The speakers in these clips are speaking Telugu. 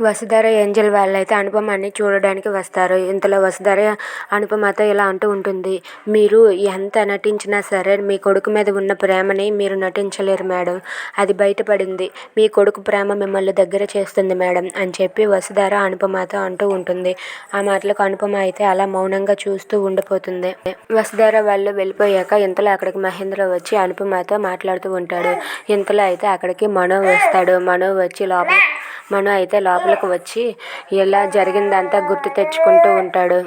వసుధర ఏంజెల్ వాళ్ళైతే అనుపమని చూడడానికి వస్తారు. ఇంతలో వసుధర అనుపమతో ఇలా అంటూ ఉంటుంది మీరు ఎంత నటించినా సరే మీ కొడుకు మీద ఉన్న ప్రేమని మీరు నటించలేరు మేడం. అది బయటపడింది. మీ కొడుకు ప్రేమ మిమ్మల్ని దగ్గర చేస్తుంది మేడం అని చెప్పి వసుధర అనుపమతో అంటూ ఉంటుంది. ఆ మాటలకు అనుపమ అయితే అలా మౌనంగా చూస్తూ ఉండిపోతుంది. వసుధర వాళ్ళు వెళ్ళిపోయాక ఇంతలో అక్కడికి మహేంద్ర వచ్చి అనుపమతో మాట్లాడుతూ ఉంటాడు. ఇంతలో అయితే అక్కడికి మనో వస్తాడు. మనో వచ్చి లోపల మను అయితే లోపలికి వచ్చి ఇలా జరిగిందంతా గుర్తు తెచ్చుకుంటూ ఉంటాడు.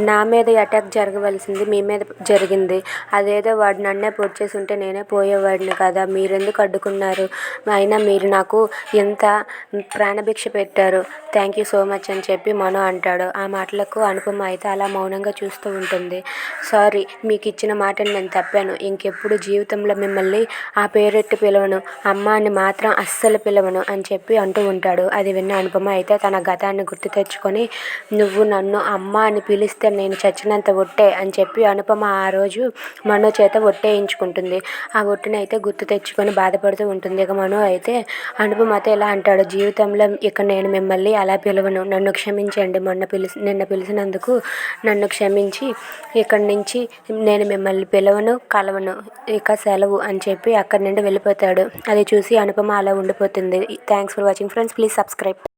నా మీద అటాక్ జరగవలసింది మీ మీద జరిగింది. అదేదో వాడు నన్నే చేసి ఉంటే నేనే పోయేవాడిని కదా. మీరెందుకు అడ్డుకున్నారు? అయినా మీరు నాకు ఎంత ప్రాణభిక్ష పెట్టారు. థ్యాంక్ యూ సో మచ్ అని చెప్పి మనో అంటాడు. ఆ మాటలకు అనుపమ అయితే అలా మౌనంగా చూస్తూ ఉంటుంది. సారీ మీకు ఇచ్చిన మాటను నేను తప్పాను. ఇంకెప్పుడు జీవితంలో మిమ్మల్ని ఆ పేరెట్టి పిలవను. అమ్మ అని మాత్రం అస్సలు పిలవను అని చెప్పి అంటూ ఉంటాడు అది విన్న అనుపమ అయితే తన గతాన్ని గుర్తు తెచ్చుకొని నువ్వు నన్ను అమ్మ అని పిలిస్తే నేను చచ్చినంత ఒట్టే అని చెప్పి అనుపమ ఆ రోజు మనో చేత ఒట్టేయించుకుంటుంది ఆ ఒట్టునైతే గుర్తు తెచ్చుకొని బాధపడుతూ ఉంటుంది. ఇక మనో అయితే అనుపమతో ఇలా అంటాడు? జీవితంలో ఇక నేను మిమ్మల్ని అలా పిలవను. నన్ను క్షమించండి. మొన్న పిలిచి నిన్న పిలిచినందుకు నన్ను క్షమించి ఇక్కడి నుంచి నేను మిమ్మల్ని పిలవను కలవను. ఇక సెలవు అని చెప్పి అక్కడి నుండి వెళ్ళిపోతాడు. అది చూసి అనుపమ అలా ఉండిపోతుంది. Thanks for watching friends. Please subscribe